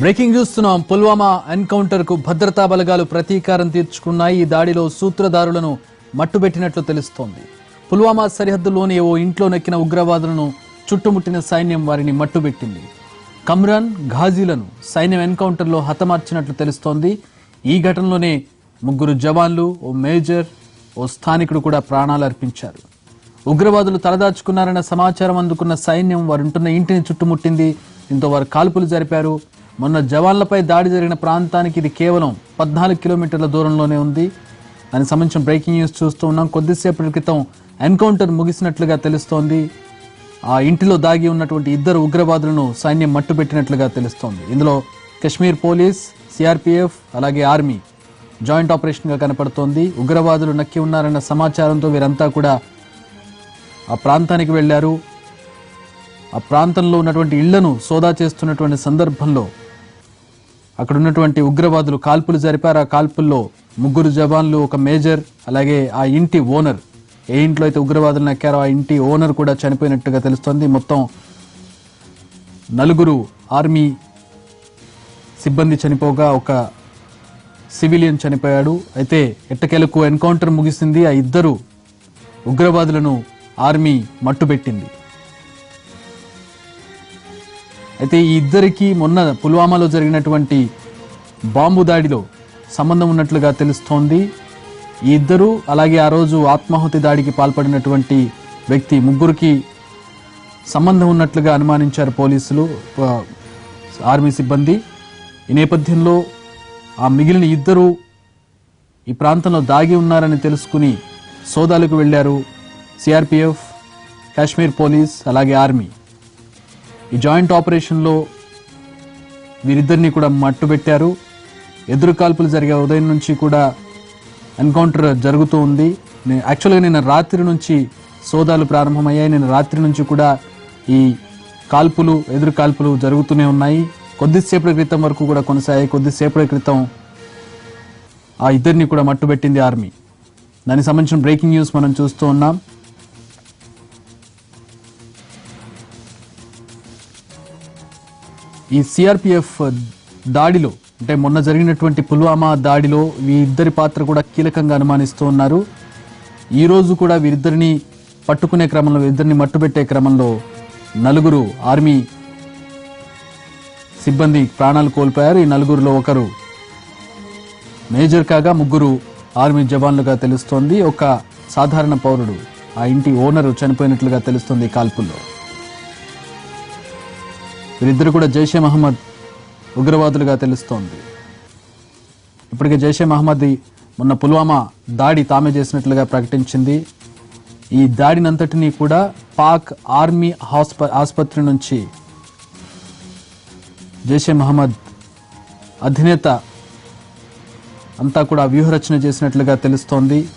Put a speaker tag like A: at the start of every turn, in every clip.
A: Breaking చూస్తున్నాం. పుల్వామా ఎన్కౌంటర్కు భద్రతా బలగాలు ప్రతీకారం తీర్చుకున్నాయి. ఈ దాడిలో సూత్రధారులను మట్టుబెట్టినట్లు తెలుస్తోంది. పుల్వామా సరిహద్దులోని ఓ ఇంట్లో నెక్కిన ఉగ్రవాదులను చుట్టుముట్టిన సైన్యం వారిని మట్టుబెట్టింది. కమ్రాన్ ఘాజీలను సైన్యం ఎన్కౌంటర్లో హతమార్చినట్లు తెలుస్తోంది. ఈ ఘటనలోనే ముగ్గురు జవాన్లు ఓ మేజర్ ఓ స్థానికుడు కూడా ప్రాణాలు అర్పించారు. ఉగ్రవాదులు తలదాచుకున్నారన్న సమాచారం అందుకున్న సైన్యం వారుంటున్న ఇంటిని చుట్టుముట్టింది. దీంతో వారు కాల్పులు జరిపారు. మొన్న జవాన్లపై దాడి జరిగిన ప్రాంతానికి ఇది కేవలం పద్నాలుగు కిలోమీటర్ల దూరంలోనే ఉంది. దానికి సంబంధించిన బ్రేకింగ్ న్యూస్ చూస్తూ ఉన్నాం. కొద్దిసేపటి క్రితం ఎన్కౌంటర్ ముగిసినట్లుగా తెలుస్తోంది. ఆ ఇంటిలో దాగి ఉన్నటువంటి ఇద్దరు ఉగ్రవాదులను సైన్యం మట్టుబెట్టినట్లుగా తెలుస్తోంది. ఇందులో కశ్మీర్ పోలీస్ సిఆర్పిఎఫ్ అలాగే ఆర్మీ జాయింట్ ఆపరేషన్గా కనపడుతోంది. ఉగ్రవాదులు నక్కి ఉన్నారన్న సమాచారంతో వీరంతా కూడా ఆ ప్రాంతానికి వెళ్ళారు. ఆ ప్రాంతంలో ఉన్నటువంటి ఇళ్ళను సోదా చేస్తున్నటువంటి సందర్భంలో అక్కడ ఉన్నటువంటి ఉగ్రవాదులు కాల్పులు జరిపారు. ఆ కాల్పుల్లో ముగ్గురు జవాన్లు ఒక మేజర్ అలాగే ఆ ఇంటి ఓనర్. ఏ ఇంట్లో అయితే ఉగ్రవాదులు నక్కారో ఆ ఇంటి ఓనర్ కూడా చనిపోయినట్టుగా తెలుస్తోంది. మొత్తం నలుగురు ఆర్మీ సిబ్బంది చనిపోగా ఒక సివిలియన్ చనిపోయాడు. అయితే ఎట్టకేలకు ఎన్కౌంటర్ ముగిసింది. ఆ ఇద్దరు ఉగ్రవాదులను ఆర్మీ మట్టుబెట్టింది. అయితే ఈ ఇద్దరికి మొన్న పుల్వామాలో జరిగినటువంటి బాంబు దాడిలో సంబంధం ఉన్నట్లుగా తెలుస్తోంది. ఈ ఇద్దరు అలాగే ఆ రోజు ఆత్మాహుతి దాడికి పాల్పడినటువంటి వ్యక్తి ముగ్గురికి సంబంధం ఉన్నట్లుగా అనుమానించారు పోలీసులు ఆర్మీ సిబ్బంది. ఈ నేపథ్యంలో ఆ మిగిలిన ఇద్దరు ఈ ప్రాంతంలో దాగి ఉన్నారని తెలుసుకుని సోదాలకు వెళ్ళారు సిఆర్పిఎఫ్ కాశ్మీర్ పోలీస్ అలాగే ఆర్మీ. ఈ జాయింట్ ఆపరేషన్లో వీరిద్దరిని కూడా మట్టుబెట్టారు. ఎదురు కాల్పులు జరిగే ఉదయం నుంచి కూడా ఎన్కౌంటర్ జరుగుతూ ఉంది. యాక్చువల్గా నిన్న రాత్రి నుంచి సోదాలు ప్రారంభమయ్యాయి. నిన్న రాత్రి నుంచి కూడా ఈ కాల్పులు ఎదురు కాల్పులు జరుగుతూనే ఉన్నాయి. కొద్దిసేపటి క్రితం వరకు కూడా కొనసాగాయి. కొద్దిసేపటి క్రితం ఆ ఇద్దరిని కూడా మట్టుబెట్టింది ఆర్మీ. దానికి సంబంధించిన బ్రేకింగ్ న్యూస్ మనం చూస్తూ ఉన్నాం. ఈ సిఆర్పిఎఫ్ దాడిలో అంటే మొన్న జరిగినటువంటి పుల్వామా దాడిలో వీరిద్దరి పాత్ర కూడా కీలకంగా అనుమానిస్తూ ఉన్నారు. ఈరోజు కూడా వీరిద్దరిని పట్టుకునే క్రమంలో వీరిద్దరిని మట్టుబెట్టే క్రమంలో నలుగురు ఆర్మీ సిబ్బంది ప్రాణాలు కోల్పోయారు. ఈ నలుగురిలో ఒకరు మేజర్ కాగా ముగ్గురు ఆర్మీ జవాన్లుగా తెలుస్తోంది. ఒక సాధారణ పౌరుడు ఆ ఇంటి ఓనరు చనిపోయినట్లుగా తెలుస్తోంది కాల్పుల్లో. వీరిద్దరు కూడా జైషే మహమ్మద్ ఉగ్రవాదులుగా తెలుస్తోంది. ఇప్పటికే జైషే మహమ్మద్ మొన్న పుల్వామా దాడి తామే చేసినట్లుగా ప్రకటించింది. ఈ దాడినంతటినీ కూడా పాక్ ఆర్మీ హాస్ప ఆసుపత్రి నుంచి జైషే మహమ్మద్ అధినేత అంతా కూడా వ్యూహరచన చేసినట్లుగా తెలుస్తోంది.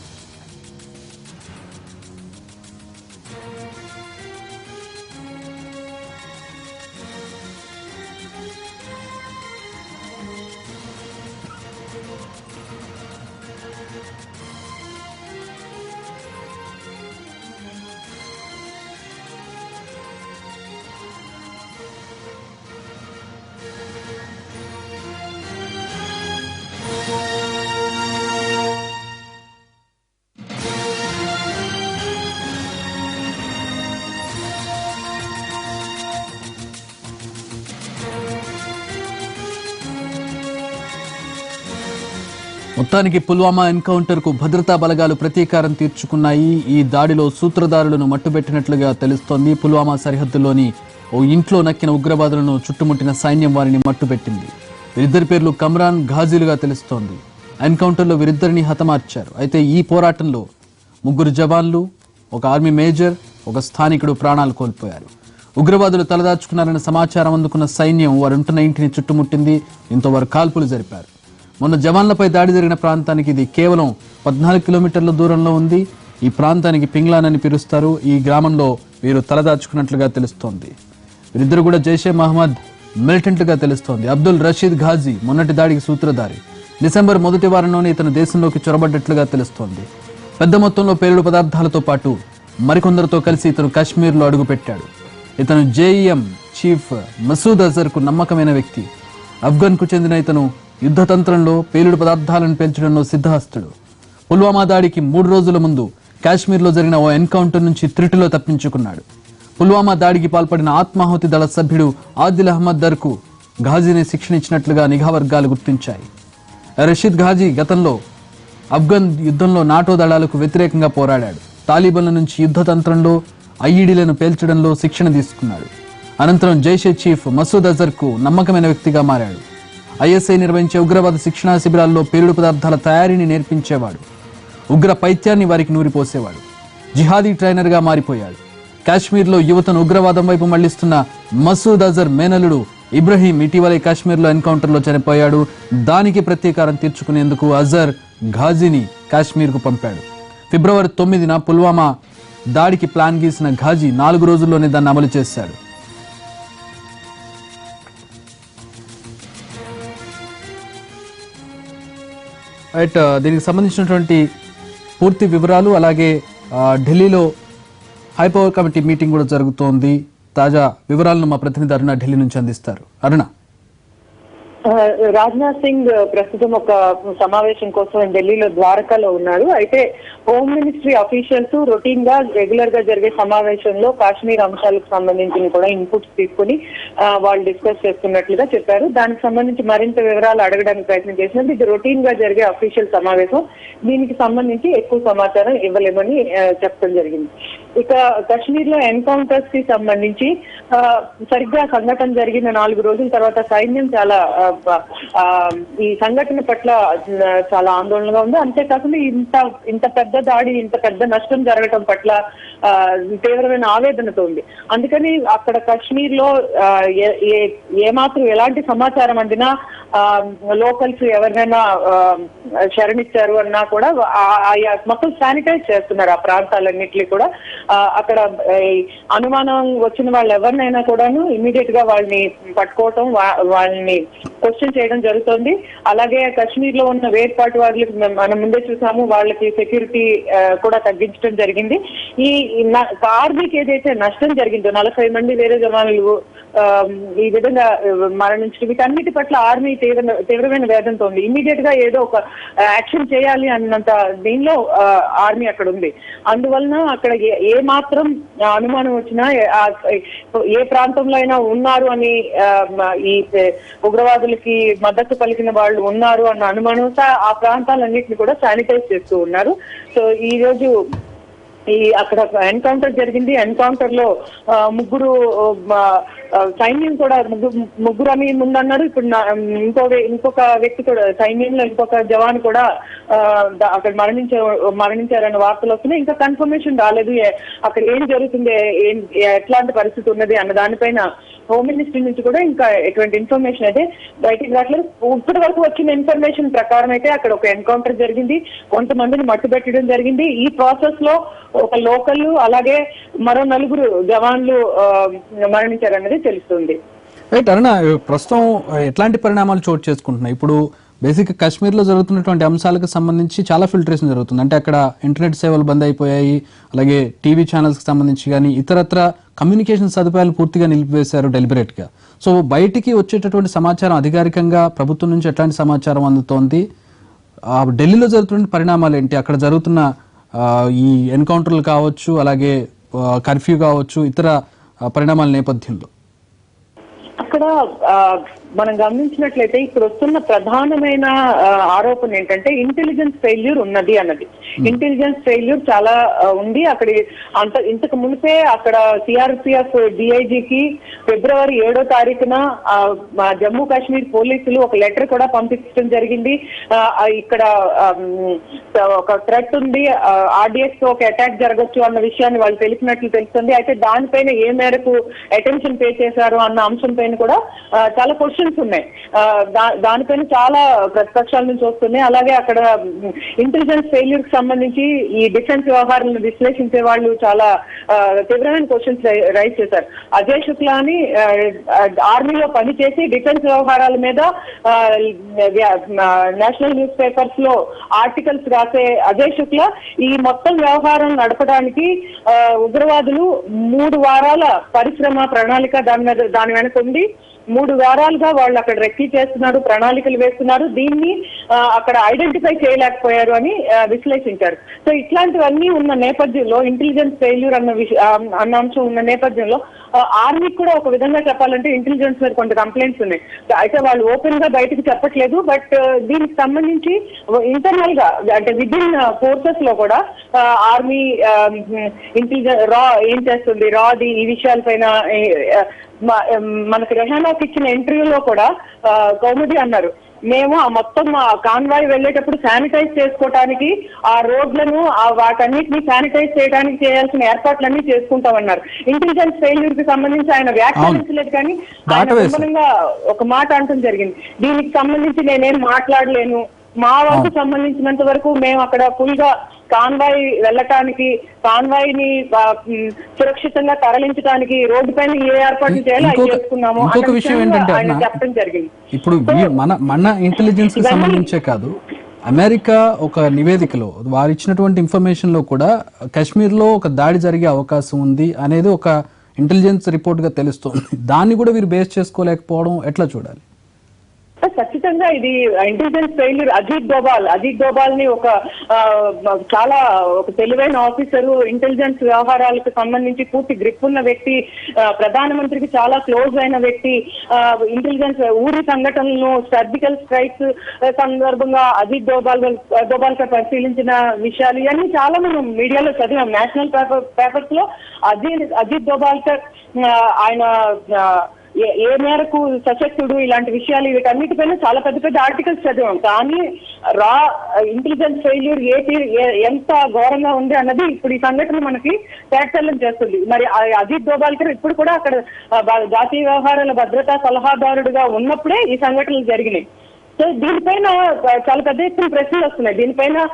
A: మొత్తానికి పుల్వామా ఎన్కౌంటర్కు భద్రతా బలగాలు ప్రతీకారం తీర్చుకున్నాయి. ఈ దాడిలో సూత్రధారులను మట్టుబెట్టినట్లుగా తెలుస్తోంది. పుల్వామా సరిహద్దులోని ఓ ఇంట్లో నక్కిన ఉగ్రవాదులను చుట్టుముట్టిన సైన్యం వారిని మట్టుబెట్టింది. వీరిద్దరి పేర్లు కమ్రాన్ ఘాజీలుగా తెలుస్తోంది. ఎన్కౌంటర్లో వీరిద్దరిని హతమార్చారు. అయితే ఈ పోరాటంలో ముగ్గురు జవాన్లు ఒక ఆర్మీ మేజర్ ఒక స్థానికుడు ప్రాణాలు కోల్పోయారు. ఉగ్రవాదులు తలదాచుకున్నారన్న సమాచారం అందుకున్న సైన్యం వారుంటున్న ఇంటిని చుట్టుముట్టింది. దీంతో వారు కాల్పులు జరిపారు. మొన్న జవాన్లపై దాడి జరిగిన ప్రాంతానికి ఇది కేవలం పద్నాలుగు కిలోమీటర్ల దూరంలో ఉంది. ఈ ప్రాంతానికి పింగ్లాన్ అని పిలుస్తారు. ఈ గ్రామంలో వీరు తలదాచుకున్నట్లుగా తెలుస్తోంది. వీరిద్దరు కూడా జైషే మహమ్మద్ మిలిటెంట్గా తెలుస్తోంది. అబ్దుల్ రషీద్ ఘాజీ మొన్నటి దాడికి సూత్రధారి. డిసెంబర్ మొదటి వారంలోనే ఇతను దేశంలోకి చొరబడ్డట్లుగా తెలుస్తోంది. పెద్ద మొత్తంలో పేలుడు పదార్థాలతో పాటు మరికొందరితో కలిసి ఇతను కాశ్మీర్లో అడుగుపెట్టాడు. ఇతను జేఈఎం చీఫ్ మసూద్ అజర్కు నమ్మకమైన వ్యక్తి. అఫ్ఘన్కు చెందిన ఇతను యుద్ధతంత్రంలో పేలుడు పదార్థాలను పేల్చడంలో సిద్ధహస్తుడు. పుల్వామా దాడికి మూడు రోజుల ముందు కాశ్మీర్లో జరిగిన ఓ ఎన్కౌంటర్ నుంచి త్రిటిలో తప్పించుకున్నాడు. పుల్వామా దాడికి పాల్పడిన ఆత్మాహుతి దళ సభ్యుడు ఆదిల్ అహ్మద్ దర్కు ఘాజీని శిక్షణ ఇచ్చినట్లుగా నిఘా వర్గాలు గుర్తించాయి. రషీద్ ఘాజీ గతంలో అఫ్ఘన్ యుద్ధంలో నాటో దళాలకు వ్యతిరేకంగా పోరాడాడు. తాలిబన్ల నుంచి యుద్ధతంత్రంలో ఐఈడీలను పేల్చడంలో శిక్షణ తీసుకున్నాడు. అనంతరం జైషే చీఫ్ మసూద్ అజర్కు నమ్మకమైన వ్యక్తిగా మారాడు. ఐఎస్ఐ నిర్వహించే ఉగ్రవాద శిక్షణా శిబిరాల్లో పేలుడు పదార్థాల తయారీని నేర్పించేవాడు. ఉగ్ర పైత్యాన్ని వారికి నూరిపోసేవాడు. జిహాదీ ట్రైనర్గా మారిపోయాడు. కాశ్మీర్లో యువతను ఉగ్రవాదం వైపు మళ్ళిస్తున్న మసూద్ అజర్ మేనలుడు ఇబ్రహీం ఇటీవలే కాశ్మీర్లో ఎన్కౌంటర్లో చనిపోయాడు. దానికి ప్రతీకారం తీర్చుకునేందుకు అజర్ ఘాజీని కాశ్మీర్కు పంపాడు. ఫిబ్రవరి తొమ్మిదిన పుల్వామా దాడికి ప్లాన్ గీసిన ఘాజీ నాలుగు రోజుల్లోనే దాన్ని అమలు చేశాడు. రైట్ uh, దీనికి సంబంధించినటువంటి పూర్తి వివరాలు అలాగే ఢిల్లీలో హైపవర్ కమిటీ మీటింగ్ కూడా జరుగుతోంది. తాజా వివరాలను మా ప్రతినిధి అరుణ ఢిల్లీ నుంచి అందిస్తారు. అరుణ.
B: రాజ్నాథ్ సింగ్ ప్రస్తుతం ఒక సమావేశం కోసం ఢిల్లీలో ద్వారకాలో ఉన్నారు. అయితే హోమ్ మినిస్ట్రీ అఫీషియల్స్ రొటీన్గా రెగ్యులర్గా జరిగే సమావేశంలో కాశ్మీర్ అంశాలకు సంబంధించిన కూడా ఇన్పుట్స్ తీసుకుని వాళ్ళు డిస్కస్ చేస్తున్నట్లుగా చెప్పారు. దానికి సంబంధించి మరింత వివరాలు అడగడానికి ప్రయత్నం చేసినప్పుడు ఇది రొటీన్గా జరిగే అఫీషియల్ సమావేశం. దీనికి సంబంధించి ఎక్కువ సమాచారం ఇవ్వలేమని చెప్పడం జరిగింది. ఇక కశ్మీర్లో ఎన్కౌంటర్స్కి సంబంధించి సరిగ్గా సంఘటన జరిగిన నాలుగు రోజుల తర్వాత సైన్యం చాలా ఆ, ఈ సంఘటన పట్ల చాలా ఆందోళనగా ఉంది. అంతేకాకుండా ఇంత ఇంత పెద్ద దాడి ఇంత పెద్ద నష్టం జరగటం పట్ల ఆ, తీవ్రమైన ఆవేదనతో ఉంది. అందుకని అక్కడ కశ్మీర్లో ఆ, ఏ- ఏ- ఏమాత్రం ఎలాంటి సమాచారం అందినా లోకల్స్ ఎవరినైనా ఆ, శరణిచ్చారు అన్నా కూడా ఆ- ఆయా మొత్తం శానిటైజ్ చేస్తున్నారు ఆ ప్రాంతాలన్నింటినీ కూడా. అక్కడ అనుమానం వచ్చిన వాళ్ళు ఎవరినైనా కూడాను ఇమీడియట్గా వాళ్ళని పట్టుకోవటం వా- వాళ్ళని క్వశ్చన్ చేయడం జరుగుతుంది. అలాగే కాశ్మీర్లో ఉన్న వేర్పాటు వాళ్ళకి మనం ముందే చూసాము వాళ్ళకి సెక్యూరిటీ కూడా తగ్గించడం జరిగింది. ఈ కార్మిక్ ఏదైతే నష్టం జరిగిందో నలభై మంది వేరే జవాన్లు ఈ విధంగా మరణించడం. వీటన్నిటి పట్ల ఆర్మీ తీవ్ర తీవ్రమైన వేదంతో ఉంది. ఇమీడియట్గా ఏదో ఒక యాక్షన్ చేయాలి అన్నంత దీనిలో ఆ, ఆర్మీ అక్కడ ఉంది. అందువలన అక్కడ ఏ- మాత్రం అనుమానం వచ్చినా ఏ- ప్రాంతంలో అయినా ఉన్నారు అని ఈ ఉగ్రవాదులకి మద్దతు పలికిన వాళ్ళు ఉన్నారు అన్న అనుమానం ఆ ప్రాంతాలన్నింటినీ కూడా శానిటైజ్ చేస్తూ ఉన్నారు. సో ఈ రోజు ఈ అక్కడ ఎన్కౌంటర్ జరిగింది. ఎన్కౌంటర్లో ముగ్గురు సైన్యం కూడా ముగ్గురు ముగ్గురు అని ముందన్నారు. ఇప్పుడు ఇంకో ఇంకొక వ్యక్తి కూడా సైన్యంలో ఇంకొక జవాన్ కూడా అక్కడ మరణించ మరణించారన్న వార్తలు వస్తున్నాయి. ఇంకా కన్ఫర్మేషన్ రాలేదు. అక్కడ ఏం జరుగుతుంది ఏం ఎట్లాంటి పరిస్థితి ఉన్నది అన్న దానిపైన హోమ్ మినిస్ట్రీ నుంచి కూడా ఇంకా ఎటువంటి ఇన్ఫర్మేషన్ అయితే బయటికి రావట్లేదు ఇప్పటి వరకు వచ్చిన ఇన్ఫర్మేషన్ ప్రకారం అయితే అక్కడ ఒక ఎన్కౌంటర్ జరిగింది. కొంతమందిని మట్టు పెట్టడం జరిగింది. ఈ ప్రాసెస్లో ఒక లోకల్ అలాగే మరో నలుగురు జవాన్లు మరణించారన్నది తెలుస్తుంది.
A: రైట్ అరుణ ప్రస్తుతం ఎట్లాంటి పరిణామాలు చోటు చేసుకుంటున్నాయి? ఇప్పుడు బేసిక్ కాశ్మీర్లో జరుగుతున్నటువంటి అంశాలకు సంబంధించి చాలా ఫిల్టరేషన్ జరుగుతుంది. అంటే అక్కడ ఇంటర్నెట్ సేవలు బంద్ అయిపోయాయి అలాగే టీవీ ఛానల్స్కి సంబంధించి కానీ ఇతరత్ర కమ్యూనికేషన్ సదుపాయాలు పూర్తిగా నిలిపివేశారు డెలిబరేట్గా. సో బయటికి వచ్చేటటువంటి సమాచారం అధికారికంగా ప్రభుత్వం నుంచి ఎట్లాంటి సమాచారం అందుతోంది? ఢిల్లీలో జరుగుతున్న పరిణామాలు ఏంటి? అక్కడ జరుగుతున్న ఈ ఎన్కౌంటర్లు కావచ్చు అలాగే కర్ఫ్యూ కావచ్చు ఇతర పరిణామాల నేపథ్యంలో.
B: అక్కడ ఆ, మనం గమనించినట్లయితే ఇక్కడ వస్తున్న ప్రధానమైన ఆ, ఆరోపణ ఏంటంటే ఇంటెలిజెన్స్ ఫెయిల్యూర్ ఉన్నది అన్నది. Hmm. ఇంటెలిజెన్స్ ఫెయిల్యూర్ చాలా ఉంది. అక్కడ అంత ఇంతకు మునిపే అక్కడ సిఆర్పిఎఫ్ డిఐజికి ఫిబ్రవరి ఏడో తారీఖున ఆ, జమ్మూ కాశ్మీర్ పోలీసులు ఒక లెటర్ కూడా పంపించడం జరిగింది. ఇక్కడ ఒక థ్రెట్ ఉంది. ఆర్డిఎస్తో ఒక అటాక్ జరగచ్చు అన్న విషయాన్ని వాళ్ళు తెలిపినట్లు తెలుస్తుంది. అయితే దానిపైన ఏ మేరకు అటెన్షన్ పే చేశారు అన్న అంశం పైన కూడా చాలా క్వశ్చన్స్ ఉన్నాయి. దానిపైన చాలా ప్రతిపక్షాల నుంచి వస్తున్నాయి అలాగే అక్కడ ఇంటెలిజెన్స్ ఫెయిల్యూర్ సంబంధించి ఈ డిఫెన్స్ వ్యవహారాలను విశ్లేషించే వాళ్ళు చాలా తీవ్రమైన క్వశ్చన్స్ రైజ్ చేశారు. అజయ్ శుక్లా అని ఆర్మీలో పనిచేసి డిఫెన్స్ వ్యవహారాల మీద నేషనల్ న్యూస్ పేపర్స్లో ఆర్టికల్స్ రాసే అజయ్ శుక్లా ఈ మొత్తం వ్యవహారం నడపడానికి ఆ, ఉగ్రవాదులు మూడు వారాల పరిశ్రమ ప్రణాళిక దాని మీద దాని వెనక ఉంది మూడు వారాలుగా వాళ్ళు అక్కడ రెక్కీ చేస్తున్నారు ప్రణాళికలు వేస్తున్నారు. దీన్ని ఆ, అక్కడ ఐడెంటిఫై చేయలేకపోయారు అని విశ్లేషించారు. సో ఇట్లాంటివన్నీ ఉన్న నేపథ్యంలో ఇంటెలిజెన్స్ ఫెయిల్యూర్ అన్న విష అన్న అంశం ఉన్న నేపథ్యంలో ఆర్మీ కూడా ఒక విధంగా చెప్పాలంటే ఇంటెలిజెన్స్ మీద కొంత కంప్లైంట్స్ ఉన్నాయి. అయితే వాళ్ళు ఓపెన్గా బయటకు చెప్పట్లేదు బట్ దీనికి సంబంధించి ఇంటర్నల్గా అంటే విదిన్ ఫోర్సెస్లో కూడా ఆర్మీ ఇంటెలిజెన్స్ రా ఏం చేస్తుంది రాది ఈ విషయాలపైన పైన మనకి రెహానాకి ఇచ్చిన ఇంటర్వ్యూలో కూడా ఆ, కౌముది అన్నారు. మేము ఆ మొత్తం కాన్వాయ్ వెళ్ళేటప్పుడు శానిటైజ్ చేసుకోవటానికి ఆ రోడ్లను ఆ వాటన్నిటిని శానిటైజ్ చేయడానికి చేయాల్సిన ఏర్పాట్లన్నీ చేసుకుంటామన్నారు. ఇంటెలిజెన్స్ ఫెయిల్యూర్కి సంబంధించి ఆయన వ్యాఖ్యానించలేదు కానీ ఆయన ఒక మాట అంటం జరిగింది. దీనికి సంబంధించి నేనేం మాట్లాడలేను. మా వరకు సంబంధించినంత వరకు మేము అక్కడ ఫుల్గా కాన్వాయ్ వెళ్ళటానికి కాన్వాయ్ని సురక్షితంగా తరలించడానికి రోడ్డు పైన ఏ ఏర్పాట్లు చేయాలో
A: ఇంకొక-
B: చేసుకున్నాము.
A: ఇంకొక విషయం ఏంటంటే
B: ఆయన చెప్పడం జరిగింది.
A: ఇప్పుడు మన మన ఇంటెలిజెన్స్కి సంబంధించే కాదు అమెరికా ఒక నివేదికలో వారు ఇచ్చినటువంటి ఇన్ఫర్మేషన్లో కూడా కాశ్మీర్లో ఒక దాడి జరిగే అవకాశం ఉంది అనేది ఒక ఇంటెలిజెన్స్ రిపోర్ట్గా తెలుస్తుంది. దాన్ని కూడా వీరు బేస్ చేసుకోలేకపోవడం ఎట్లా చూడాలి?
B: ఖచ్చితంగా ఇది ఇంటెలిజెన్స్ ఫెయిల్యూర్ అజిత్ డోబాల్ అజిత్ డోబాల్ని ఒక చాలా ఒక తెలివైన ఆఫీసరు ఇంటెలిజెన్స్ వ్యవహారాలకు సంబంధించి పూర్తి గ్రిప్ ఉన్న వ్యక్తి ప్రధానమంత్రికి చాలా క్లోజ్ అయిన వ్యక్తి ఇంటెలిజెన్స్ ఊరి సంఘటనలను సర్జికల్ స్ట్రైక్స్ సందర్భంగా అజిత్ డోబాల్ డోబాల్గా పరిశీలించిన విషయాలు ఇవన్నీ చాలా మనం మీడియాలో చదివాం. నేషనల్ పేపర్ పేపర్స్లో అజిత్ అజిత్ డోబాల్కర్ ఆయన ఏ- ఏ మేరకు సశక్తుడు ఇలాంటి విషయాలు వీటన్నిటిపైన చాలా పెద్ద పెద్ద ఆర్టికల్స్ చదివాం. కానీ రా ఇంటెలిజెన్స్ ఫెయిల్యూర్ ఏ ఎంత ఘోరంగా ఉంది అన్నది ఇప్పుడు ఈ సంఘటన మనకి తేటతెల్లం చేస్తుంది. మరి అజిత్ దోబాల్కర్ ఇప్పుడు కూడా అక్కడ జాతీయ వ్యవహారాల భద్రతా సలహాదారుడుగా ఉన్నప్పుడే ఈ సంఘటనలు జరిగినాయి. సో దీనిపైన చాలా పెద్ద ఎత్తున ప్రశ్నలు వస్తున్నాయి. దీనిపైన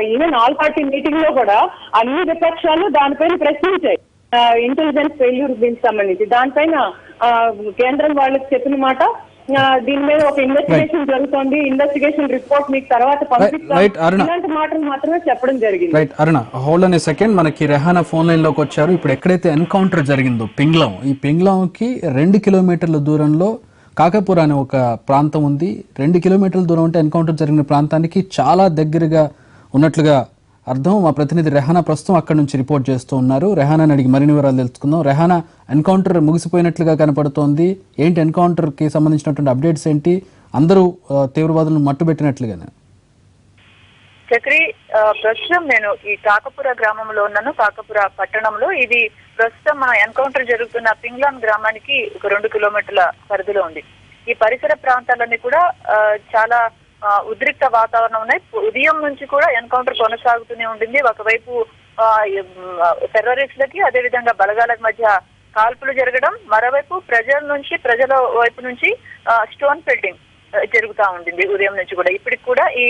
B: ఈవెన్ ఆల్ పార్టీ మీటింగ్లో కూడా అన్ని విపక్షాలు దానిపైన ప్రశ్నించాయి. ఇంటెలిజెన్స్ ఫెయిల్యూర్ దీనికి సంబంధించి. దానిపైన కేంద్రం వాళ్ళకి చెప్పిన మాట దీని మీద ఒక ఇన్వెస్టిగేషన్ జరుగుతోంది. ఇన్వెస్టిగేషన్ రిపోర్ట్ మీకు తర్వాత పంపిస్తాం. ఇలాంటి మాటలు మాత్రమే చెప్పడం జరిగింది.
A: రైట్ అరుణ హోల్డ్ అనే సెకండ్ మనకి రెహానా ఫోన్ లైన్లోకి వచ్చారు. ఇప్పుడు ఎక్కడైతే ఎన్కౌంటర్ జరిగిందో పింగ్లాం. ఈ పింగ్లాంకి రెండు కిలోమీటర్ల దూరంలో కాకపూర్ అనే ఒక ప్రాంతం ఉంది. రెండు కిలోమీటర్ల దూరం అంటే ఎన్కౌంటర్ జరిగిన ప్రాంతానికి చాలా దగ్గరగా ఉన్నట్లుగా అర్థం మా ప్రతినిధి రెహానా ప్రస్తుతం అక్కడ నుంచి రిపోర్ట్ చేస్తూ ఉన్నారు. రెహానాని అడిగి మరిన్ని వివరాలు తెలుసుకుందాం. రెహానా ఎన్కౌంటర్ ముగిసిపోయినట్లుగా కనపడుతోంది. ఏంటి ఎన్కౌంటర్కి సంబంధించినటువంటి అప్డేట్స్ ఏంటి? అందరూ తీవ్రవాదులను మట్టుబెట్టినట్లుగానే.
C: చక్రి ప్రస్తుతం నేను ఈ కాకపుర గ్రామంలో ఉన్నాను. కాకపుర పట్టణంలో. ఇది ప్రస్తుతం మన ఎన్కౌంటర్ జరుగుతున్న పింగ్లాన్ గ్రామానికి ఒక రెండు కిలోమీటర్ల పరిధిలో ఉంది. ఈ పరిసర ప్రాంతాలన్నీ కూడా చాలా ఉద్రిక్త వాతావరణం ఉన్నాయి ఉదయం నుంచి కూడా ఎన్కౌంటర్ కొనసాగుతూనే ఉంటుంది. ఒకవైపు టెర్రరిస్టులకి అదేవిధంగా బలగాలకు మధ్య కాల్పులు జరగడం మరోవైపు ప్రజల నుంచి ప్రజల వైపు నుంచి స్టోన్ ఫెల్టింగ్ జరుగుతా ఉండింది ఉదయం నుంచి కూడా. ఇప్పటికి కూడా ఈ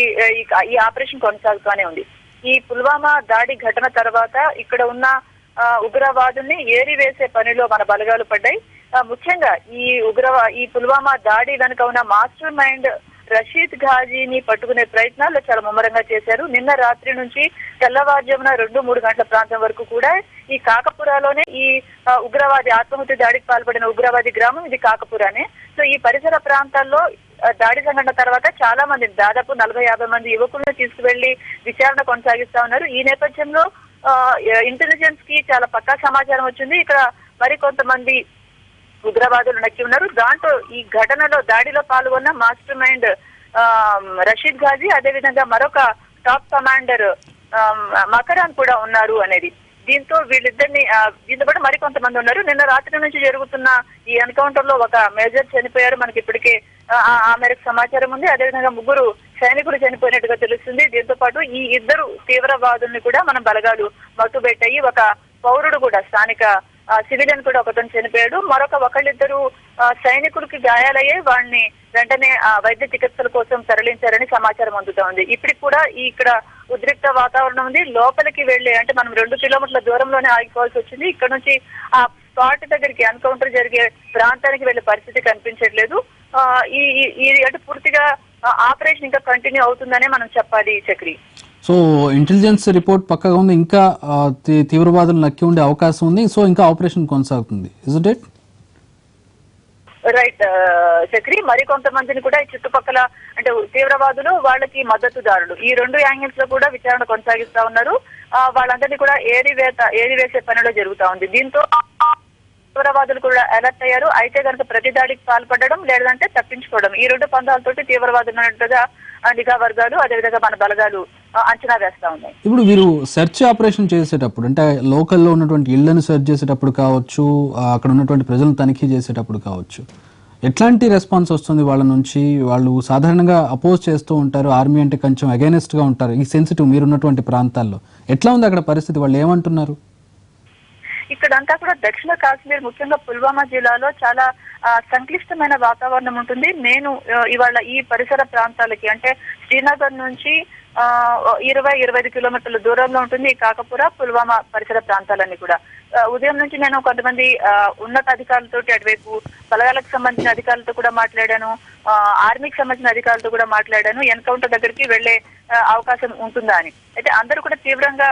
C: ఈ- ఆపరేషన్ కొనసాగుతూనే ఉంది. ఈ పుల్వామా దాడి ఘటన తర్వాత ఇక్కడ ఉన్న ఆ, ఉగ్రవాదుల్ని ఏరివేసే పనిలో మన బలగాలు పడ్డాయి. ముఖ్యంగా ఈ ఉగ్రవా ఈ పుల్వామా దాడి వెనుక ఉన్న మాస్టర్ మైండ్ రషీద్ ఘాజీని పట్టుకునే ప్రయత్నాలు చాలా ముమ్మరంగా చేశారు. నిన్న రాత్రి నుంచి తెల్లవారుజామున రెండు మూడు గంటల ప్రాంతం వరకు కూడా ఈ కాకపురాలోనే ఈ ఉగ్రవాది ఆత్మహత్య దాడికి పాల్పడిన ఉగ్రవాది గ్రామం ఇది కాకపురానే. సో ఈ పరిసర ప్రాంతాల్లో దాడి సంఘటన తర్వాత చాలా మంది దాదాపు నలభై యాభై మంది యువకులను తీసుకువెళ్ళి విచారణ కొనసాగిస్తా ఉన్నారు. ఈ నేపథ్యంలో ఇంటెలిజెన్స్కి చాలా పక్కా సమాచారం వచ్చింది. ఇక్కడ మరి కొంతమంది ఉగ్రవాదులు నక్కి ఉన్నారు. దాంట్లో ఈ ఘటనలో దాడిలో పాల్గొన్న మాస్టర్ మైండ్ ఆ, రషీద్ ఘాజీ అదేవిధంగా మరొక టాప్ కమాండర్ ఆ, మకరాన్ కూడా ఉన్నారు అనేది. దీంతో వీళ్ళిద్దరిని దీంతో పాటు మరి కొంతమంది ఉన్నారు. నిన్న రాత్రి నుంచి జరుగుతున్న ఈ ఎన్కౌంటర్లో ఒక మేజర్ చనిపోయారు. మనకి ఇప్పటికే ఆ, ఆ- ఆ మేరకు సమాచారం ఉంది. అదేవిధంగా ముగ్గురు సైనికులు చనిపోయినట్టుగా తెలుస్తుంది. దీంతో పాటు ఈ ఇద్దరు తీవ్రవాదుల్ని కూడా మనం బలగాలు మట్టుబెట్టాయి ఒక పౌరుడు కూడా స్థానిక సివిలియన్ కూడా ఒకతను చనిపోయాడు. మరొక ఒకళ్ళిద్దరు సైనికుడికి సైనికులకి గాయాలయ్యాయి వాడిని వెంటనే వైద్య చికిత్సల కోసం తరలించారని సమాచారం అందుతోంది. ఇప్పటికి కూడా ఇక్కడ ఉద్రిక్త వాతావరణం ఉంది. లోపలికి వెళ్ళి అంటే మనం రెండు కిలోమీటర్ల దూరంలోనే ఆగిపోవాల్సి వచ్చింది. ఇక్కడ నుంచి ఆ స్పాట్ దగ్గరికి ఎన్కౌంటర్ జరిగే ప్రాంతానికి వెళ్ళే పరిస్థితి కనిపించట్లేదు. ఈ అంటే పూర్తిగా ఆపరేషన్ ఇంకా కంటిన్యూ అవుతుందనే మనం చెప్పాలి చక్రి.
A: సో ఇంటెలిజెన్స్ రిపోర్ట్ పక్కగా ఉంది ఇంకా తీవ్రవాదులు నక్కి ఉండే అవకాశం ఉంది సో ఇంకా ఆపరేషన్ కొనసాగుతుంది. ఇట్
C: రైట్ చక్రి మరి కొంతమందిని కూడా ఈ చుట్టుపక్కల అంటే తీవ్రవాదులు వాళ్ళకి మద్దతుదారులు ఈ రెండు యాంగిల్స్లో కూడా విచారణ కొనసాగిస్తా ఉన్నారు. వాళ్ళందరినీ కూడా ఏరివేత ఏరివేసే పనిలో జరుగుతా ఉంది. దీంతో తీవ్రవాదులు కూడా అలర్ట్ అయ్యారు. అయితే కనుక ప్రతి దాడికి పాల్పడడం లేదంటే తప్పించుకోవడం. ఈ రెండు పందాలతోటి తీవ్రవాదులు ఉన్నట్టుగా నిఘా వర్గాలు అదేవిధంగా మన బలగాలు అంచనా వేస్తా ఉన్నాయి.
A: ఇప్పుడు వీరు సెర్చ్ ఆపరేషన్ చేసేటప్పుడు అంటే లోకల్లో ఉన్నటువంటి ఇళ్ళను సెర్చ్ చేసేటప్పుడు కావచ్చు అక్కడ ఉన్నటువంటి ప్రజలను తనిఖీ చేసేటప్పుడు కావచ్చు ఎట్లాంటి రెస్పాన్స్ వస్తుంది వాళ్ళ నుంచి? వాళ్ళు సాధారణంగా అపోజ్ చేస్తూ ఉంటారు ఆర్మీ అంటే కొంచెం against గా ఉంటారు ఈ సెన్సిటివ్ మీరున్నటువంటి ప్రాంతాల్లో. ఎట్లా ఉంది అక్కడ పరిస్థితి? వాళ్ళు ఏమంటున్నారు?
C: ఇక్కడంతా కూడా దక్షిణ కాశ్మీర్ ముఖ్యంగా పుల్వామా జిల్లాలో చాలా సంక్లిష్టమైన వాతావరణం ఉంటుంది. నేను ఇవాళ ఈ పరిసర ప్రాంతాలకి అంటే శ్రీనగర్ నుంచి ఇరవై ఇరవై ఐదు కిలోమీటర్ల దూరంలో ఉంటుంది ఈ కాకపుర పుల్వామా పరిసర ప్రాంతాలన్నీ కూడా. ఉదయం నుంచి నేను కొంతమంది ఆ, ఉన్నత అధికారులతో అటువైపు బలగాలకు సంబంధించిన అధికారులతో కూడా మాట్లాడాను. ఆ, ఆర్మీకి సంబంధించిన అధికారులతో కూడా మాట్లాడాను. ఎన్కౌంటర్ దగ్గరికి వెళ్ళే అవకాశం ఉంటుందా అని. అయితే అందరూ కూడా తీవ్రంగా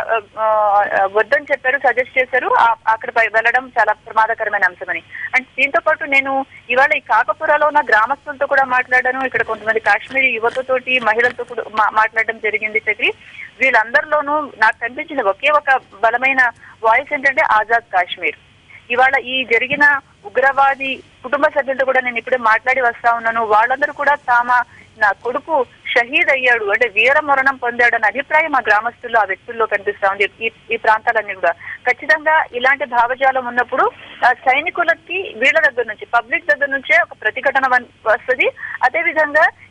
C: వద్దని చెప్పారు సజెస్ట్ చేశారు. అక్కడ వెళ్ళడం చాలా ప్రమాదకరమైన అంశమని. అండ్ దీంతో పాటు నేను ఇవాళ ఈ కాకపురలో ఉన్న గ్రామస్తులతో కూడా మాట్లాడాను. ఇక్కడ కొంతమంది కాశ్మీరీ యువతతోటి మహిళలతో కూడా మాట్లాడడం జరిగింది చక్రి. వీళ్ళందరిలోనూ నాకు కనిపించిన ఒకే ఒక బలమైన వాయిస్ ఏంటంటే ఆజాద్ కాశ్మీర్. ఇవాళ ఈ జరిగిన ఉగ్రవాది కుటుంబ సభ్యులతో కూడా నేను ఇప్పుడే మాట్లాడి వస్తా ఉన్నాను. వాళ్ళందరూ కూడా తామ నా కొడుకు షహీద్ అయ్యాడు. అంటే వీర మరణం పొందాడు అనే అభిప్రాయం మా గ్రామస్తుల్లో ఆ వ్యక్తుల్లో కనిపిస్తా ఉంది. ఈ ఈ ప్రాంతాలన్నీ కూడా. ఖచ్చితంగా ఇలాంటి భావజాలం ఉన్నప్పుడు ఆ సైనికులకి వీళ్ళ దగ్గర నుంచి పబ్లిక్ దగ్గర నుంచే ఒక ప్రతిఘటన వన్- వస్తది.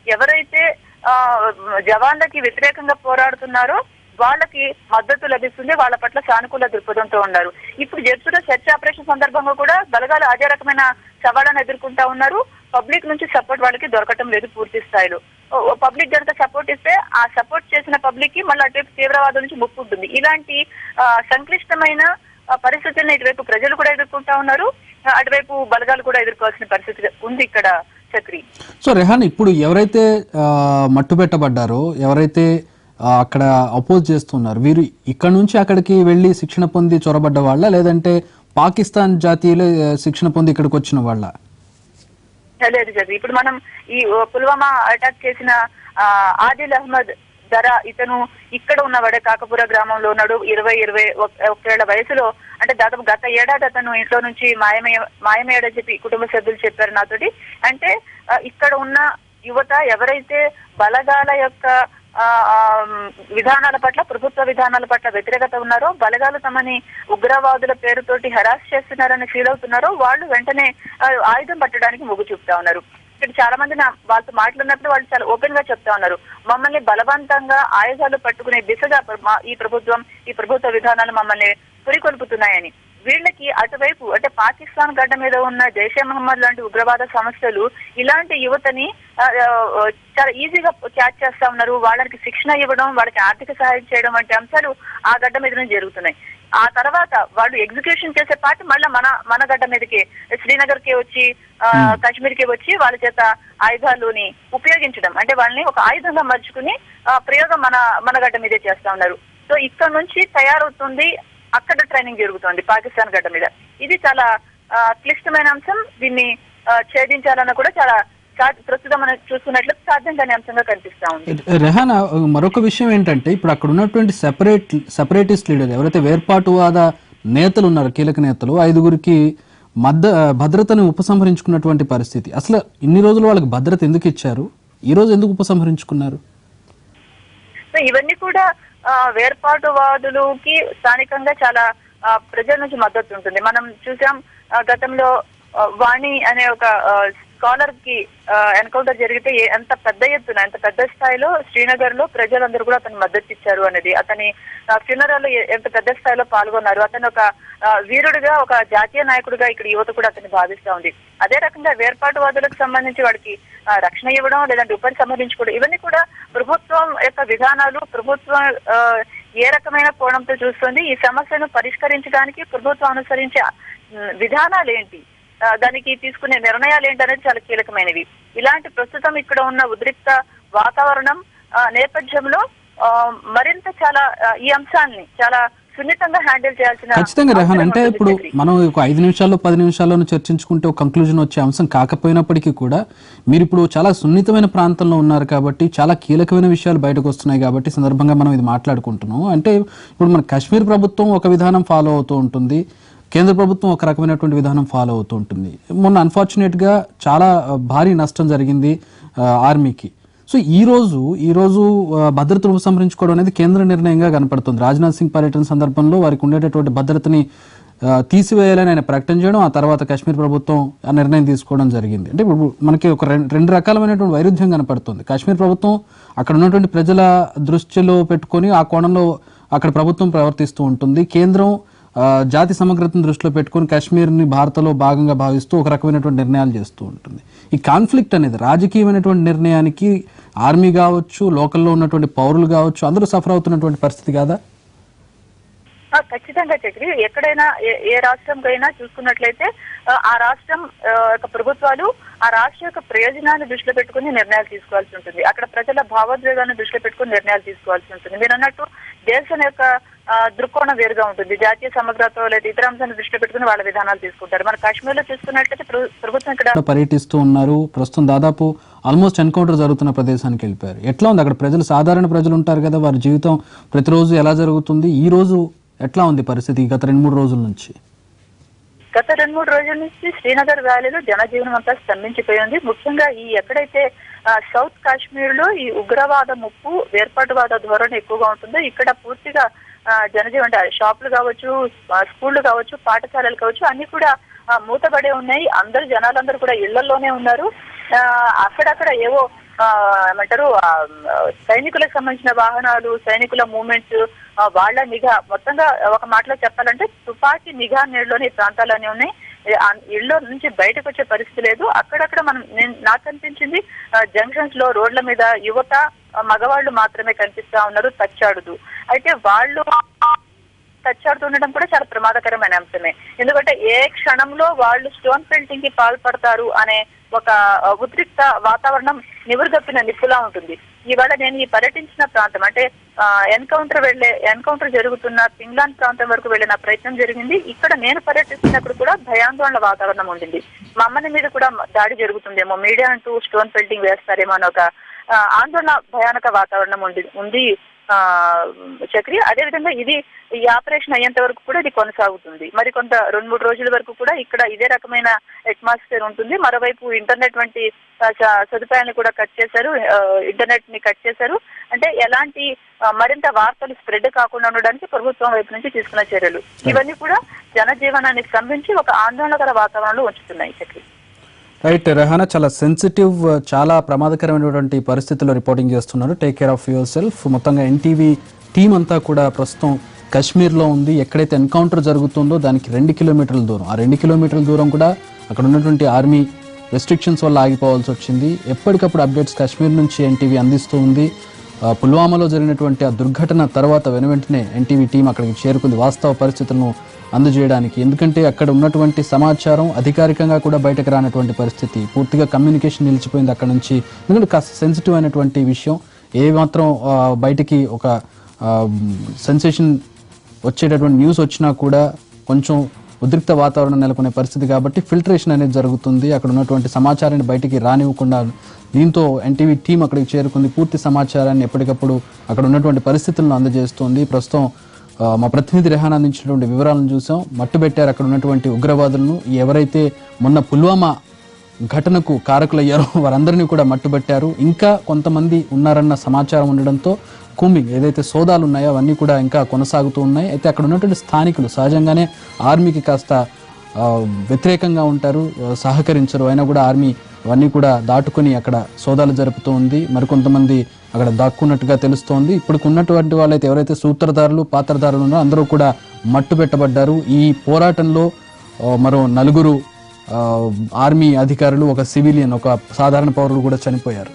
C: ఎవరైతే ఆ జవాన్లకి వ్యతిరేకంగా పోరాడుతున్నారో వాళ్ళకి మద్దతు లభిస్తుంది వాళ్ళ పట్ల సానుకూల దృక్పథంతో ఉన్నారు. ఇప్పుడు జరుగుతున్న చర్చ ఆపరేషన్ సందర్భంగా కూడా బలగాలు అదే రకమైన సవాళ్ళను ఎదుర్కొంటా ఉన్నారు. పబ్లిక్ నుంచి సపోర్ట్ వాళ్ళకి దొరకటం లేదు పూర్తి స్థాయిలో. పబ్లిక్ కనుక సపోర్ట్ ఇస్తే ఆ సపోర్ట్ చేసిన పబ్లిక్కి మళ్ళీ అటువైపు తీవ్రవాదం నుంచి ముప్పు ఉంటుంది. ఇలాంటి సంక్లిష్టమైన పరిస్థితులను ఇటువైపు ప్రజలు కూడా ఎదుర్కొంటా ఉన్నారు. అటువైపు బలగాలు కూడా ఎదుర్కోవాల్సిన పరిస్థితి ఉంది ఇక్కడ చక్రి.
A: సో రెహాన్ ఇప్పుడు ఎవరైతే మట్టుబెట్టబడ్డారో ఎవరైతే అక్కడ అపోజ్ చేస్తున్నారు. వీరు ఇక్కడ నుంచి అక్కడికి వెళ్ళి శిక్షణ పొంది చొరబడ్డ వాళ్ళ? లేదంటే పాకిస్తాన్ జాతీయులే శిక్షణ పొంది ఇక్కడికి వచ్చిన వాళ్ళ?
C: లేదు చక్రి ఇప్పుడు మనం ఈ పుల్వామా అటాక్ చేసిన ఆదిల్ అహ్మద్ ధర ఇతను ఇక్కడ ఉన్నవాడే కాకపుర గ్రామంలో ఉన్నాడు. ఇరవై ఇరవై ఒక- ఒకేళ్ళ వయసులో అంటే దాదాపు గత ఏడాది అతను ఇంట్లో నుంచి మాయమయ్య మాయమయ్యాడని చెప్పి కుటుంబ సభ్యులు చెప్పారు నాతోటి. అంటే ఇక్కడ ఉన్న యువత ఎవరైతే బలగాల యొక్క విధానాల పట్ల ప్రభుత్వ విధానాల పట్ల వ్యతిరేకత ఉన్నారో బలగాలు తమని ఉగ్రవాదుల పేరుతోటి హెరాస్ చేస్తున్నారని ఫీల్ అవుతున్నారో వాళ్ళు వెంటనే ఆయుధం పట్టడానికి మొగ్గు చూపుతా ఉన్నారు. ఇక్కడ చాలా మంది నా వాళ్ళతో మాట్లాడినప్పుడు వాళ్ళు చాలా ఓపెన్గా చెప్తా ఉన్నారు. మమ్మల్ని బలవంతంగా ఆయుధాలు పట్టుకునే దిశగా ఈ ప్రభుత్వం ఈ ప్రభుత్వ విధానాలు మమ్మల్ని పురికొల్పుతున్నాయని. వీళ్ళకి అటువైపు అంటే పాకిస్తాన్ గడ్డ మీద ఉన్న జైషే మహమ్మద్ లాంటి ఉగ్రవాద సంస్థలు ఇలాంటి యువతని చాలా ఈజీగా క్యాచ్ చేస్తా ఉన్నారు. వాళ్ళకి శిక్షణ ఇవ్వడం వాళ్ళకి ఆర్థిక సహాయం చేయడం వంటి అంశాలు ఆ గడ్డ మీద నుంచి జరుగుతున్నాయి. ఆ తర్వాత వాళ్ళు ఎగ్జిక్యూషన్ చేసే పార్టీ మళ్ళీ మన మన గడ్డ మీదకి శ్రీనగర్కి వచ్చి ఆ, కాశ్మీర్కి వచ్చి వాళ్ళ చేత ఆయుధాలుని ఉపయోగించడం. అంటే వాళ్ళని ఒక ఆయుధంగా మలుచుకుని ప్రయోగం మన మన గడ్డ మీదే చేస్తా ఉన్నారు. సో ఇక్కడ నుంచి తయారవుతుంది అక్కడ ట్రైనింగ్ జరుగుతోంది పాకిస్తాన్ గడ్డ మీద. ఇది చాలా క్లిష్టమైన అంశం. దీన్ని ఛేదించాలన్న కూడా చాలా ప్రస్తుతం మనం చూసుకున్నట్లు సాధ్యం కాని అంశంగా కనిపిస్తా ఉంది.
A: రెహాన్ మరొక విషయం ఏంటంటే ఇప్పుడు అక్కడ ఉన్నటువంటి సెపరేట్ సెపరేటిస్ట్ లీడర్ ఎవరైతే వేర్పాటువాద నేతలు ఉన్నారు కీలక నేతలు ఐదుగురికి మద్ద భద్రతను ఉపసంహరించుకున్నటువంటి పరిస్థితి. అసలు ఇన్ని రోజులు వాళ్ళకి భద్రత ఎందుకు ఇచ్చారు? ఈ రోజు ఎందుకు ఉపసంహరించుకున్నారు?
C: ఇవన్నీ కూడా వేర్పాటువాదులకి స్థానికంగా చాలా ప్రజల నుంచి మద్దతు ఉంటుంది. మనం చూసాం ఆ, గతంలో వాణి అనే ఒక స్కాలర్కి ఎన్కౌంటర్ జరిగితే ఎంత పెద్ద ఎత్తున ఎంత పెద్ద స్థాయిలో శ్రీనగర్లో ప్రజలందరూ కూడా అతను మద్దతు ఇచ్చారు అనేది. అతని ఫ్యూనరల్ ఎంత పెద్ద స్థాయిలో పాల్గొన్నారు. అతను ఒక వీరుడిగా ఒక జాతీయ నాయకుడిగా ఇక్కడ యువత కూడా అతన్ని భావిస్తా ఉంది. అదే రకంగా వేర్పాటువాదులకు సంబంధించి వాడికి రక్షణ ఇవ్వడం లేదంటే ఉపరి సంహరించుకోవడం ఇవన్నీ కూడా ప్రభుత్వం యొక్క విధానాలు ప్రభుత్వం ఆ, ఏ రకమైన కోణంతో చూస్తుంది ఈ సమస్యను పరిష్కరించడానికి ప్రభుత్వం అనుసరించే విధానాలు ఏంటి? దానికి తీసుకునే నిర్ణయాలు ఏంటి అనేది చాలా కీలకమైనవి. ఇలాంటి ప్రస్తుతం ఇక్కడ ఉన్న ఉద్రిక్త వాతావరణం ఆ, నేపథ్యంలో ఆ, మరింత చాలా ఈ అంశాన్ని చాలా సున్నితంగా హ్యాండిల్ చేయాల్సిన
A: ఖచ్చితంగా రెహాన్. అంటే ఇప్పుడు. మనం ఒక ఐదు నిమిషాల్లో పది నిమిషాల్లోనూ చర్చించుకుంటే ఒక కంక్లూజన్ వచ్చే అంశం కాకపోయినప్పటికీ కూడా మీరు ఇప్పుడు చాలా సున్నితమైన ప్రాంతంలో ఉన్నారు కాబట్టి చాలా కీలకమైన విషయాలు బయటకు వస్తున్నాయి కాబట్టి సందర్భంగా మనం ఇది మాట్లాడుకుంటున్నాం. అంటే ఇప్పుడు మన కాశ్మీర్ ప్రభుత్వం ఒక విధానం ఫాలో అవుతూ ఉంటుంది. కేంద్ర ప్రభుత్వం ఒక రకమైనటువంటి విధానం ఫాలో అవుతూ ఉంటుంది. మొన్న అన్ఫార్చునేట్గా చాలా భారీ నష్టం జరిగింది ఆర్మీకి. సో ఈ రోజు ఈ రోజు ఆ, భద్రతను ఉపసంహరించుకోవడం అనేది కేంద్ర నిర్ణయంగా కనపడుతుంది. రాజ్నాథ్ సింగ్ పర్యటన సందర్భంలో వారికి ఉండేటటువంటి భద్రతని తీసివేయాలని ఆయన ప్రకటన చేయడం ఆ తర్వాత కాశ్మీర్ ప్రభుత్వం ఆ నిర్ణయం తీసుకోవడం జరిగింది. అంటే ఇప్పుడు మనకి ఒక రెండు రెండు రకాలమైనటువంటి వైరుధ్యం కనపడుతుంది. కాశ్మీర్ ప్రభుత్వం అక్కడ ఉన్నటువంటి ప్రజల దృష్టిలో పెట్టుకొని ఆ కోణంలో అక్కడ ప్రభుత్వం ప్రవర్తిస్తూ ఉంటుంది. కేంద్రం జాతి సమగ్రతను దృష్టిలో పెట్టుకొని కాశ్మీర్ని భారత్లో భాగంగా భావిస్తూ ఒక రకమైనటువంటి నిర్ణయాలు చేస్తూ ఉంటుంది. ఈ కాన్ఫ్లిక్ట్ అనేది రాజకీయమైనటువంటి నిర్ణయానికి ఆర్మీ కావచ్చు లోకల్లో ఉన్నటువంటి పౌరులు కావచ్చు అందరూ సఫర్ అవుతున్నటువంటి పరిస్థితి కాదా?
C: ఖచ్చితంగా చక్రి. ఎక్కడైనా ఏ- రాష్ట్రంకైనా చూసుకున్నట్లయితే ఆ, రాష్ట్రం ఆ, యొక్క ప్రభుత్వాలు ఆ రాష్ట్ర యొక్క ప్రయోజనాన్ని దృష్టిలో పెట్టుకుని నిర్ణయాలు తీసుకోవాల్సి ఉంటుంది. అక్కడ ప్రజల భావోద్వేగాన్ని దృష్టిలో పెట్టుకుని నిర్ణయాలు తీసుకోవాల్సి ఉంటుంది. మీరు అన్నట్టు దేశం యొక్క దృక్కోణం వేరుగా ఉంటుంది. జాతీయ సమగ్రత లేదా ఇతర అంశాన్ని దృష్టిలో పెట్టుకుని వాళ్ళ విధానాలు తీసుకుంటారు. మన కాశ్మీర్లో చూసుకున్నట్లయితే ప్రభుత్వం ఇక్కడ
A: పర్యటిస్తూ ఉన్నారు. ప్రస్తుతం దాదాపు ఆల్మోస్ట్ ఎన్కౌంటర్ జరుగుతున్న ప్రదేశానికి వెళ్ళిపోయారు. ఎట్లా ఉంది? అక్కడ ప్రజలు సాధారణ ప్రజలు ఉంటారు కదా వారి జీవితం ప్రతిరోజు ఎలా జరుగుతుంది? ఈ రోజు ఎట్లా ఉంది పరిస్థితి గత రెండు మూడు రోజుల నుంచి?
C: గత రెండు మూడు రోజుల నుంచి శ్రీనగర్ వ్యాలీలో జనజీవనం అంతా స్తంభించిపోయి ఉంది ముఖ్యంగా ఈ ఎక్కడైతే సౌత్ కాశ్మీర్లో ఈ ఉగ్రవాద ముప్పు వేర్పాటువాద ధోరణి ఎక్కువగా ఉంటుందో ఇక్కడ పూర్తిగా ఆ, జనజీవనం అంటే షాపులు కావచ్చు స్కూళ్ళు కావచ్చు పాఠశాలలు కావచ్చు అన్ని కూడా మూతబడే ఉన్నాయి. అందరు జనాలందరూ కూడా ఇళ్ళలోనే ఉన్నారు. ఆ, అక్కడక్కడ ఏవో ఆ, ఏమంటారు సైనికులకు సంబంధించిన వాహనాలు సైనికుల మూమెంట్స్ వాళ్ళ నిఘా మొత్తంగా ఒక మాటలో చెప్పాలంటే తుపాకీ నిఘా నీళ్ళలోని ప్రాంతాలనే ఉన్నాయి. ఇళ్ళ నుంచి బయటకు వచ్చే పరిస్థితి లేదు. అక్కడక్కడ మనం నేను- నాకు కనిపించింది జంక్షన్స్లో రోడ్ల మీద యువత మగవాళ్ళు మాత్రమే కనిపిస్తా ఉన్నారు తచ్చాడుదు అయితే వాళ్ళు తచ్చాడుతుండడం కూడా చాలా ప్రమాదకరమైన అంశమే. ఎందుకంటే ఏ క్షణంలో వాళ్ళు స్టోన్ పెయింటింగ్కి పాల్పడతారు అనే ఒక ఉద్రిక్త వాతావరణం నివురుగప్పిన నిప్పులా ఉంటుంది. ఇవాళ నేను ఈ పర్యటించిన ప్రాంతం అంటే ఎన్కౌంటర్ వెళ్ళే ఎన్కౌంటర్ జరుగుతున్న పింగ్లాన్ ప్రాంతం వరకు వెళ్ళిన ప్రయత్నం జరిగింది. ఇక్కడ నేను పర్యటిస్తున్నప్పుడు కూడా భయాందోళన వాతావరణం ఉండింది. మా అమ్మని మీద కూడా దాడి జరుగుతుందేమో. మీడియా అంటూ స్టోన్ పెయింటింగ్ వేస్తారేమో అని ఒక ఆందోళన భయానక వాతావరణం ఉంది ఉంది. చక్రి. అదేవిధంగా ఇది ఈ ఆపరేషన్ అయ్యేంత వరకు కూడా ఇది కొనసాగుతుంది. మరి కొంత రెండు మూడు రోజుల వరకు కూడా ఇక్కడ ఇదే రకమైన అట్మాస్ఫియర్ ఉంటుంది. మరోవైపు ఇంటర్నెట్ వంటి సదుపాయాన్ని కూడా కట్ చేశారు. ఇంటర్నెట్ని కట్ చేశారు. అంటే ఎలాంటి మరింత వార్తలు స్ప్రెడ్ కాకుండా ఉండడానికి ప్రభుత్వం వైపు నుంచి తీసుకున్న చర్యలు. ఇవన్నీ కూడా జనజీవనాన్ని స్తంభించి ఒక ఆందోళనకర వాతావరణంలో ఉంచుతున్నాయి చక్రి.
A: రైట్ రెహానా చాలా సెన్సిటివ్ చాలా ప్రమాదకరమైనటువంటి పరిస్థితుల్లో రిపోర్టింగ్ చేస్తున్నారు. Take care of yourself మొత్తంగా ఎన్టీవీ టీం అంతా కూడా ప్రస్తుతం కాశ్మీర్లో ఉంది. ఎక్కడైతే ఎన్కౌంటర్ జరుగుతుందో దానికి రెండు కిలోమీటర్ల దూరం. ఆ రెండు కిలోమీటర్ల దూరం కూడా అక్కడ ఉన్నటువంటి ఆర్మీ రెస్ట్రిక్షన్స్ వల్ల ఆగిపోవాల్సి వచ్చింది. ఎప్పటికప్పుడు అప్డేట్స్ కాశ్మీర్ నుంచి ఎన్టీవీ అందిస్తూ ఉంది. పుల్వామాలో జరిగినటువంటి ఆ దుర్ఘటన తర్వాత వెను వెంటనే ఎన్టీవీ టీం అక్కడికి చేరుకుంది. వాస్తవ పరిస్థితులను అందజేయడానికి. ఎందుకంటే అక్కడ ఉన్నటువంటి సమాచారం అధికారికంగా కూడా బయటకు రానటువంటి పరిస్థితి. పూర్తిగా కమ్యూనికేషన్ నిలిచిపోయింది అక్కడ నుంచి. ఎందుకంటే కాస్త సెన్సిటివ్ అయినటువంటి విషయం. ఏ మాత్రం బయటికి ఒక సెన్సేషన్ వచ్చేటటువంటి న్యూస్ వచ్చినా కూడా కొంచెం ఉద్రిక్త వాతావరణం నెలకొనే పరిస్థితి కాబట్టి ఫిల్టరేషన్ అనేది జరుగుతుంది. అక్కడ ఉన్నటువంటి సమాచారాన్ని బయటికి రానివ్వకుండా దీంతో ఎన్టీవీ టీం అక్కడికి చేరుకుంది. పూర్తి సమాచారాన్ని ఎప్పటికప్పుడు అక్కడ ఉన్నటువంటి పరిస్థితులను అందజేస్తుంది. ప్రస్తుతం మా ప్రతినిధి రెహాన్ అందించినటువంటి వివరాలను చూసాం. మట్టుబెట్టారు అక్కడ ఉన్నటువంటి ఉగ్రవాదులను. ఎవరైతే మొన్న పుల్వామా ఘటనకు కారకులయ్యారో వారందరినీ కూడా మట్టుబెట్టారు ఇంకా కొంతమంది ఉన్నారన్న సమాచారం ఉండడంతో కూంబింగ్ ఏదైతే సోదాలు ఉన్నాయో అవన్నీ కూడా ఇంకా కొనసాగుతూ ఉన్నాయి. అయితే అక్కడ ఉన్నటువంటి స్థానికులు సహజంగానే ఆర్మీకి కాస్త వ్యతిరేకంగా ఉంటారు సహకరించరు. అయినా కూడా ఆర్మీ అవన్నీ కూడా దాటుకొని అక్కడ సోదాలు జరుపుతూ ఉంది. మరికొంతమంది అక్కడ దాక్కున్నట్టుగా తెలుస్తోంది. ఇప్పుడు ఉన్నటువంటి వాళ్ళైతే ఎవరైతే సూత్రధారులు పాత్రధారులు ఉన్నారో అందరూ కూడా మట్టు పెట్టబడ్డారు. ఈ పోరాటంలో మరో నలుగురు ఆర్మీ అధికారులు ఒక సివిలియన్ ఒక సాధారణ పౌరులు కూడా చనిపోయారు.